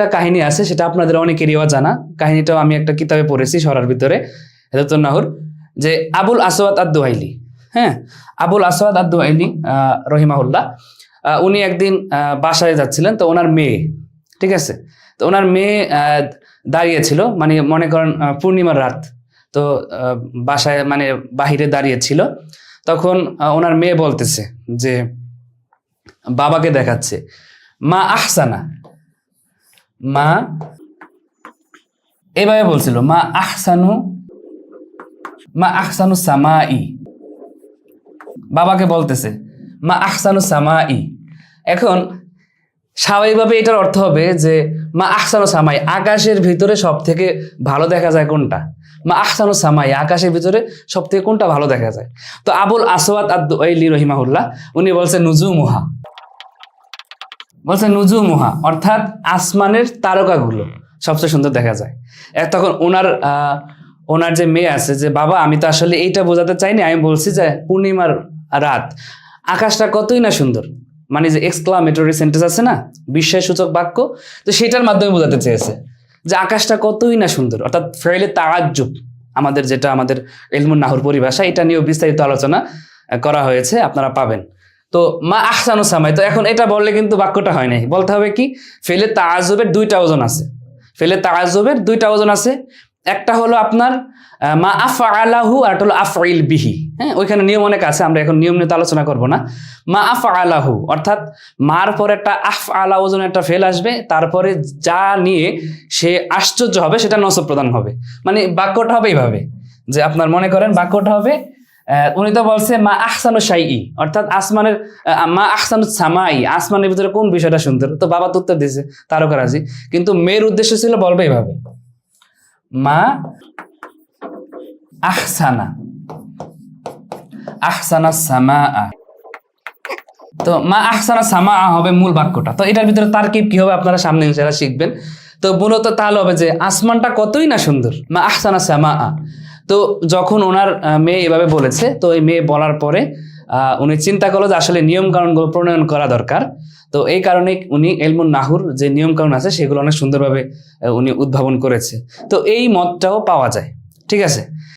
একটা কাহিনী আছে সেটা আপনাদের অনেকেরইও জানা কাহিনীটাও আমি একটা কিতাবে পড়েছি সরার ভিতরে নাহুর যে আবুল আসওয়াদ আদ দোহাইলি হ্যাঁ আবুল আসওয়াদ আদ দোহাইলি আহ, রহিমাহুল্লাহ উনি একদিন বাসায় যাচ্ছিলেন তো ওনার মেয়ে ঠিক আছে? তো ওনার মেয়ে দাঁড়িয়েছিল মানে মনে করেন পূর্ণিমার রাত তো বাসায় মানে বাহিরে দাঁড়িয়েছিল। তখন ওনার মেয়ে বলতেছে যে বাবাকে দেখাচ্ছে মা আহসানা। মা এভাবে বলছিল, মা আহসানু মা আহসানু সামাই। বাবাকে বলতেছে, মা আহসানু সামাই। এখন স্বাভাবিকভাবে এটার অর্থ হবে যে, মা আহসানু সামাই, আকাশের ভিতরে সব থেকে ভালো দেখা যায় কোনটা? মা আহসানু সামাই, আকাশের ভিতরে সব থেকে কোনটা ভালো দেখা যায়? তো আবুল আসওয়াদ আদি রহিমাহুল্লাহ, উনি বলছে, নুজুমুহা। বলছে নুজুমুহা অর্থাৎ আসমানের তারকাগুলো। সবচেয়ে সুন্দর দেখা যায়। এক তখন ওনার ওনার যে মেয়ে আছে যে বাবা আমি তো আসলে এইটা বোঝাতে চাইনি আমি বলছি যে পূর্ণিমার রাত আকাশটা কতই না সুন্দর। মানে যে এক্সক্লামেটরি সেন্টেন্স আছে না বিস্ময়সূচক বাক্য তো সেটার মাধ্যমে বোঝাতে চেয়েছে যে আকাশটা কতই না সুন্দর। অর্থাৎ ফেলে তারাজ্জুব আমাদের যেটা আমাদের এলমুন নাহুর পরিভাষা এটা নিয়েও বিস্তারিত আলোচনা করা হয়েছে আপনারা পাবেন। তো মা আহসানু সামাই, তো এখন এটা বললে কিন্তু বাক্যটা হয় নাই। বলতে হবে কি? ফেলে তাজবের দুইটা ওজন আছে। ফেলে তাজবের দুইটা ওজন আছে। একটা হলো আপনার মা আফ আলাহু আর একটা হলো আফইল বিহি। হ্যাঁ ওইখানে নিয়ম অনেক আছে, আমরা এখন নিয়ম নিয়ে আলোচনা করব না। মা আফ আলাহু অর্থাৎ মার পরে একটা আফ আলা ওজন, একটা ফেল আসবে। তারপরে যা নিয়ে সে আশ্চর্য হবে, সেটা নসব প্রদান হবে। মানে বাক্যটা হবে এইভাবে। যে আপনার মনে করেন, বাক্যটা হবে উনি তো বলছে, মা আহসানু সাই অর্থাৎ আসমানের মা আহসানু সামাই, আসমানের ভিতরে কোন বিষয়টা সুন্দর? তো বাবা তো উত্তর দিয়েছে, তারকারাজি। কিন্তু মেয়ের উদ্দেশ্য ছিল বলবে এইভাবে মা আহসানা আহসানা সামা তো মা আহসানা সামা হবে মূল বাক্যটা। তো এটার ভিতরে তারকিব কি হবে আপনারা সামনে ইনশাআল্লাহ শিখবেন। তো মূলত তাহলে হবে যে, আসমানটা কতই না সুন্দর, মা আহসানা সামা তো যখন ওনার মেয়ে এভাবে বলেছে, তো এই মেয়ে বলার পরে উনি চিন্তা করল যে আসলে নিয়ম কানুনগুলো প্রণয়ন করা দরকার। তো এই কারণে উনি এলমুন নাহুর যে নিয়ম কানুন আছে, সেগুলো অনেক সুন্দরভাবে উনি উদ্ভাবন করেছে। তো এই মতটাও পাওয়া যায়, ঠিক আছে?